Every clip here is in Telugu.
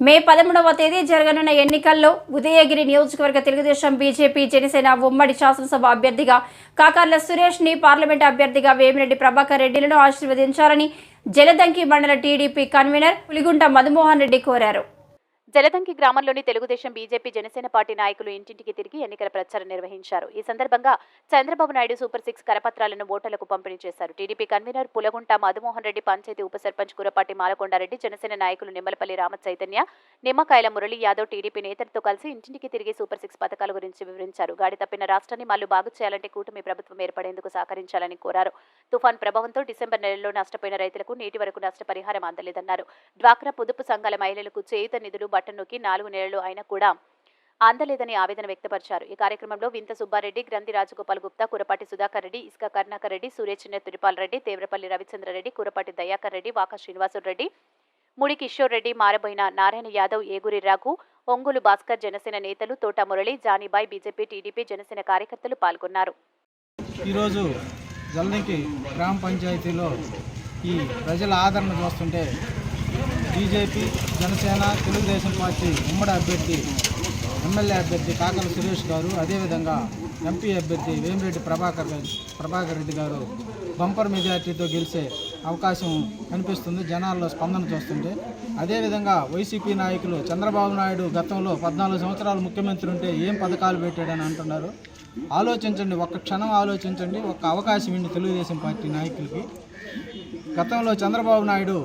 మే పదమూడవ తేదీ జరగనున్న ఎన్నికల్లో ఉదయగిరి నియోజకవర్గ తెలుగుదేశం బీజేపీ జనసేన ఉమ్మడి శాసనసభ అభ్యర్థిగా కాకర్ల సురేష్ని పార్లమెంట్ అభ్యర్థిగా వేమిరెడ్డి ప్రభాకర్ రెడ్డిలను ఆశీర్వదించాలని జలదంకి మండల టీడీపీ కన్వీనర్ పులిగుంట మధుమోహన్ రెడ్డి కోరారు. జలదంకి గ్రామంలోని తెలుగుదేశం బీజేపీ జనసేన పార్టీ నాయకులు ఇంటింటికి తిరిగి ఎన్నికల ప్రచారం నిర్వహించారు. ఈ సందర్భంగా చంద్రబాబు నాయుడు సూపర్ సిక్స్ కరపత్రాలను ఓటర్లకు పంపిణీ చేశారు. టీడీపీ కన్వీనర్ పులగుంట మధుమోహన్ రెడ్డి పంచాయతీ ఉప సర్పంచ్ కురపాటి మాలకొండారెడ్డి జనసేన నాయకులు నిమ్మలపల్లి రామ చైతన్య నిమ్మకాయల మురళి యాదవ్ టీడీపీ నేతలతో కలిసి ఇంటింటికి తిరిగి సూపర్ సిక్స్ పథకాల గురించి వివరించారు. గాడి తప్పిన రాష్ట్రాన్ని మళ్ళీ బాగు చేయాలంటే కూటమి ప్రభుత్వం ఏర్పడేందుకు సహకరించాలని కోరారు. తుఫాన్ ప్రభావంతో డిసెంబర్ నెలలో నష్టపోయిన రైతులకు నేటి వరకు నష్టపరిహారం అందలేదన్నారు. డ్వాక్రా పొదుపు సంఘాల మహిళలకు చేయుత నిధులు బట్టన్ నాలుగు నెలలు అయినా కూడా అందలేదని ఆవేదన వ్యక్తపరిచారు. ఈ కార్యక్రమంలో వింత సుబ్బారెడ్డి గ్రంథి రాజగోపాల్ గుప్తా కురపాటి సుధాకర్ రెడ్డి ఇసుక కర్ణాకర్ రెడ్డి సూర్యచిన్న తిరుపాల్ రెడ్డి తేవ్రపల్లి రవిచంద్రరెడ్డి కురపాటి దయాకర్ రెడ్డి వాక శ్రీనివాసులు రెడ్డి ముడి కిషోర్ రెడ్డి మారబోయిన నారాయణ యాదవ్ ఏగురి రాఘు ఒంగులు భాస్కర్ జనసేన నేతలు తోట మురళి జానీబాయ్ బీజేపీ టీడీపీ జనసేన కార్యకర్తలు పాల్గొన్నారు. ఈరోజు జల్దంకి గ్రామ పంచాయతీలో ఈ ప్రజల ఆదరణ చూస్తుంటే బీజేపీ జనసేన తెలుగుదేశం పార్టీ ఉమ్మడి అభ్యర్థి ఎమ్మెల్యే అభ్యర్థి కాకల సురేష్ గారు అదేవిధంగా ఎంపీ అభ్యర్థి వేమిరెడ్డి ప్రభాకర్ ప్రభాకర్ రెడ్డి గారు బంపర్ మెజార్టీతో గెలిచే అవకాశం కనిపిస్తుంది. జనాల్లో స్పందన చూస్తుంటే. అదేవిధంగా వైసీపీ నాయకులు చంద్రబాబు నాయుడు గతంలో పద్నాలుగు సంవత్సరాలు ముఖ్యమంత్రి ఉంటే ఏం పథకాలు పెట్టాడని అంటున్నారు. ఆలోచించండి ఒక్క క్షణం ఆలోచించండి ఒక్క అవకాశం ఇండి తెలుగుదేశం పార్టీ నాయకులకి. గతంలో చంద్రబాబు నాయుడు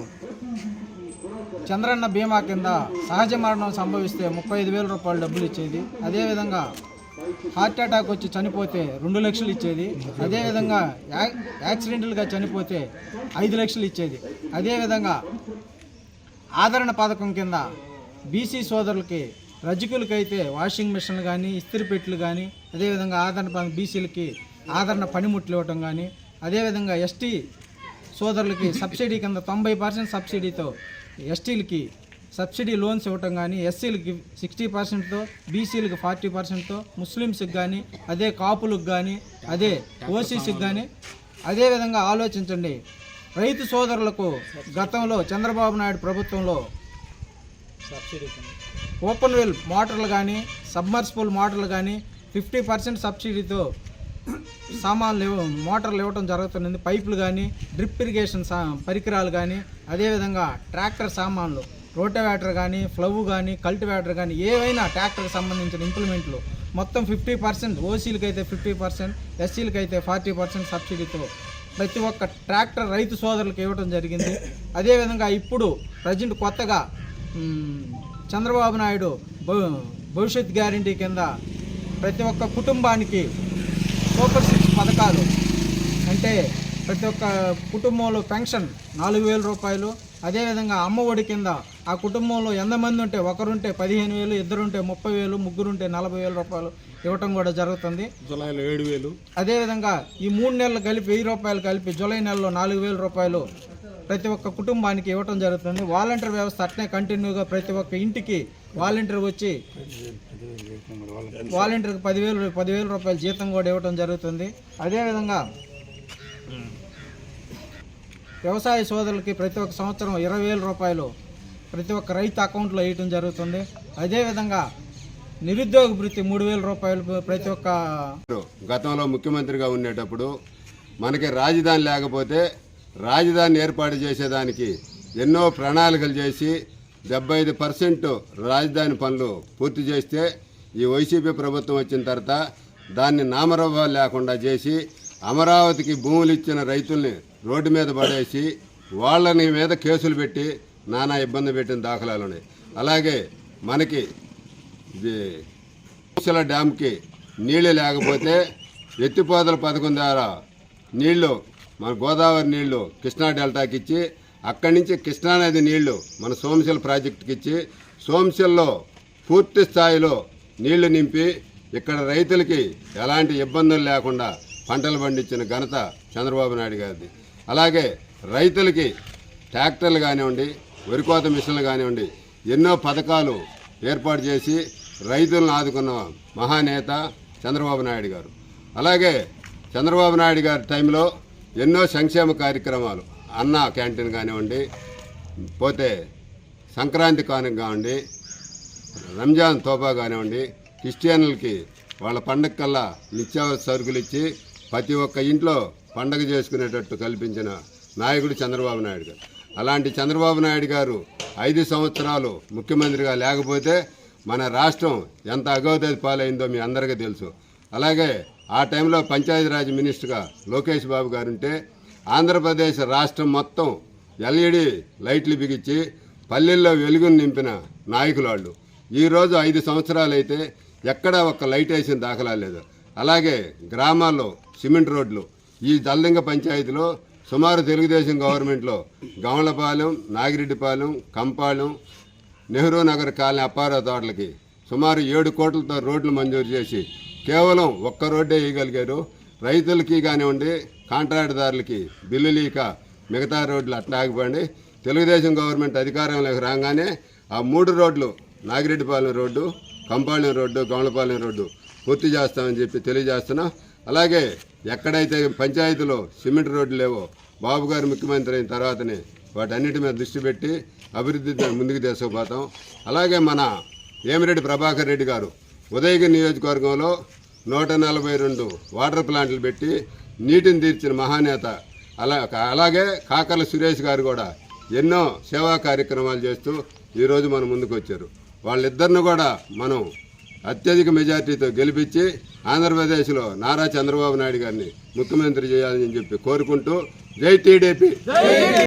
చంద్రన్న బీమా కింద సహజ మరణం సంభవిస్తే ముప్పై ఐదు వేల రూపాయలు డబ్బులు ఇచ్చేది. అదేవిధంగా హార్ట్ అటాక్ వచ్చి చనిపోతే రెండు లక్షలు ఇచ్చేది. అదేవిధంగా యాక్సిడెంటల్గా చనిపోతే ఐదు లక్షలు ఇచ్చేది. అదేవిధంగా ఆదరణ పథకం కింద బీసీ సోదరులకి రజకులకైతే వాషింగ్ మిషన్లు కానీ ఇస్త్రీ పెట్టెలు కానీ అదేవిధంగా ఆదరణ బీసీలకి ఆదరణ పనిముట్లు ఇవ్వటం కానీ అదేవిధంగా ఎస్టీ సోదరులకి సబ్సిడీ కింద తొంభై పర్సెంట్ సబ్సిడీతో ఎస్టీలకి సబ్సిడీ లోన్స్ ఇవ్వటం కానీ ఎస్సీలకి సిక్స్టీ పర్సెంట్తో బీసీలకు ఫార్టీ పర్సెంట్తో ముస్లిమ్స్కి కానీ అదే కాపులకు కానీ అదే ఓసీసీకి కానీ అదేవిధంగా ఆలోచించండి. రైతు సోదరులకు గతంలో చంద్రబాబు నాయుడు ప్రభుత్వంలో ఓపెన్ వెల్ మోటార్లు కానీ సబ్మర్సిబుల్ మోటార్లు కానీ ఫిఫ్టీ పర్సెంట్ సబ్సిడీతో సామాన్లు ఇవ్వ మోటార్లు ఇవ్వడం జరుగుతుంది పైపులు కానీ డ్రిప్ ఇరిగేషన్ సా పరికరాలు కానీ అదేవిధంగా ట్రాక్టర్ సామాన్లు రోటోవేటర్ కానీ ఫ్లవ్ కానీ కల్టివేటర్ కానీ ఏవైనా ట్రాక్టర్కి సంబంధించిన ఇంప్లిమెంట్లు. మొత్తం ఫిఫ్టీ పర్సెంట్ ఓసీలకి అయితే ఫిఫ్టీ పర్సెంట్ ఎస్సీలకి అయితే ఫార్టీ పర్సెంట్ సబ్సిడీతో ప్రతి ఒక్క ట్రాక్టర్ రైతు సోదరులకు ఇవ్వడం జరిగింది. అదేవిధంగా ఇప్పుడు ప్రజెంట్ కొత్తగా చంద్రబాబు నాయుడు భవిష్యత్ గ్యారంటీ కింద ప్రతి ఒక్క కుటుంబానికి సూపర్ సిక్స్ పథకాలు. అంటే ప్రతి ఒక్క కుటుంబంలో పెన్షన్ నాలుగు వేల రూపాయలు అదేవిధంగా అమ్మ ఒడి కింద ఆ కుటుంబంలో ఎంతమంది ఉంటే ఒకరుంటే పదిహేను వేలు ఇద్దరుంటే ముప్పై వేలు ముగ్గురుంటే నలభై వేల రూపాయలు ఇవ్వటం కూడా జరుగుతుంది. జులైలో ఏడు వేలు. అదేవిధంగా ఈ మూడు నెలలు కలిపి వెయ్యి రూపాయలు కలిపి జూలై నెలలో నాలుగు వేల రూపాయలు ప్రతి ఒక్క కుటుంబానికి ఇవ్వటం జరుగుతుంది. వాలంటీర్ వ్యవస్థ అట్నే కంటిన్యూగా ప్రతి ఒక్క ఇంటికి వాలంటీర్ వచ్చి వాలంటీర్కి పదివేలు పదివేల రూపాయల జీతం కూడా ఇవ్వటం జరుగుతుంది. అదేవిధంగా వ్యవసాయ సోదరులకి ప్రతి ఒక్క సంవత్సరం ఇరవై వేల రూపాయలు ప్రతి ఒక్క రైతు అకౌంట్లో వేయటం జరుగుతుంది. అదేవిధంగా నిరుద్యోగ వృత్తి మూడు వేల రూపాయలు ప్రతి ఒక్క గతంలో ముఖ్యమంత్రిగా ఉండేటప్పుడు మనకి రాజధాని లేకపోతే రాజధాని ఏర్పాటు చేసేదానికి ఎన్నో ప్రణాళికలు చేసి డెబ్బై ఐదు పర్సెంట్ రాజధాని పనులు పూర్తి చేస్తే ఈ వైసీపీ ప్రభుత్వం వచ్చిన తర్వాత దాన్ని నామరూపాలు లేకుండా చేసి అమరావతికి భూములు ఇచ్చిన రైతుల్ని రోడ్డు మీద పడేసి వాళ్ళని మీద కేసులు పెట్టి నానా ఇబ్బంది పెట్టిన దాఖలాలు ఉన్నాయి. అలాగే మనకి ఇది డ్యామ్కి నీళ్ళు లేకపోతే ఎత్తిపోతల పథకం ద్వారా నీళ్ళు మన గోదావరి నీళ్ళు కృష్ణా డెల్టాకి ఇచ్చి అక్కడి నుంచి కృష్ణానది నీళ్ళు మన సోమశిల ప్రాజెక్టుకి ఇచ్చి సోమశిల్లో పూర్తి స్థాయిలో నీళ్ళు నింపి ఇక్కడ రైతులకి ఎలాంటి ఇబ్బందులు లేకుండా పంటలు పండించిన ఘనత చంద్రబాబు నాయుడు గారిది. అలాగే రైతులకి ట్రాక్టర్లు కానివ్వండి వరికోత మిషన్లు కానివ్వండి ఎన్నో పథకాలు ఏర్పాటు చేసి రైతులను ఆదుకున్న మహానేత చంద్రబాబు నాయుడు గారు. అలాగే చంద్రబాబు నాయుడు గారి టైంలో ఎన్నో సంక్షేమ కార్యక్రమాలు అన్న క్యాంటీన్ కానివ్వండి పోతే సంక్రాంతి కానుక కానివ్వండి రంజాన్ తోపా కానివ్వండి క్రిస్టియన్లకి వాళ్ళ పండగ కల్లా నిత్యావసర సరుకులు ఇచ్చి ప్రతి ఒక్క ఇంట్లో పండగ చేసుకునేటట్టు కల్పించిన నాయకుడు చంద్రబాబు నాయుడు గారు. అలాంటి చంద్రబాబు నాయుడు గారు ఐదు సంవత్సరాలు ముఖ్యమంత్రిగా లేకపోతే మన రాష్ట్రం ఎంత అగౌతది పాలైందో మీ అందరికీ తెలుసు. అలాగే ఆ టైంలో పంచాయతీరాజ్ మినిస్టర్గా లోకేష్ బాబు గారు ఉంటే ఆంధ్రప్రదేశ్ రాష్ట్రం మొత్తం ఎల్ఈడి లైట్లు బిగించి పల్లెల్లో వెలుగును నింపిన నాయకులు వాళ్ళు ఈరోజు ఐదు సంవత్సరాలు అయితే ఎక్కడా ఒక్క లైట్ వేసిన దాఖలా లేదు. అలాగే గ్రామాల్లో సిమెంట్ రోడ్లు ఈ దల్లింగ పంచాయతీలో సుమారు తెలుగుదేశం గవర్నమెంట్లో గమలపాలెం నాగిరెడ్డిపాలెం కంపాలెం నెహ్రూ నగర్ కాలనీ అప్పారావు తోటలకి సుమారు ఏడు కోట్లతో రోడ్లు మంజూరు చేసి కేవలం ఒక్క రోడ్డే వేయగలిగారు రైతులకి కానివ్వండి కాంట్రాక్టుదారులకి బిల్లు లేక మిగతా రోడ్లు అట్లా ఆగిపోండి తెలుగుదేశం గవర్నమెంట్ అధికారంలోకి రాగానే ఆ మూడు రోడ్లు Nagireddipalem road Kampalem road Gamalapalem road పూర్తి చేస్తామని చెప్పి తెలియజేస్తున్నాం. అలాగే ఎక్కడైతే పంచాయతీలో సిమెంట్ రోడ్లు లేవో బాబు గారు ముఖ్యమంత్రి అయిన తర్వాతనే వాటన్నిటి మీద దృష్టి పెట్టి అభివృద్ధి ముందుకు తీసుకుపోతాం. అలాగే మన ఏమిరెడ్డి ప్రభాకర్ రెడ్డి గారు ఉదయగిరి నియోజకవర్గంలో నూట నలభై రెండు వాటర్ ప్లాంట్లు పెట్టి నీటిని తీర్చిన మహానేత. అలా అలాగే కాకర్ల సురేష్ గారు కూడా ఎన్నో సేవా కార్యక్రమాలు చేస్తూ ఈరోజు మన ముందుకు వచ్చారు. వాళ్ళిద్దరిని కూడా మనం అత్యధిక మెజార్టీతో గెలిపించి ఆంధ్రప్రదేశ్లో నారా చంద్రబాబు నాయుడు గారిని ముఖ్యమంత్రి చేయాలని చెప్పి కోరుకుంటూ జై టీడీపీ.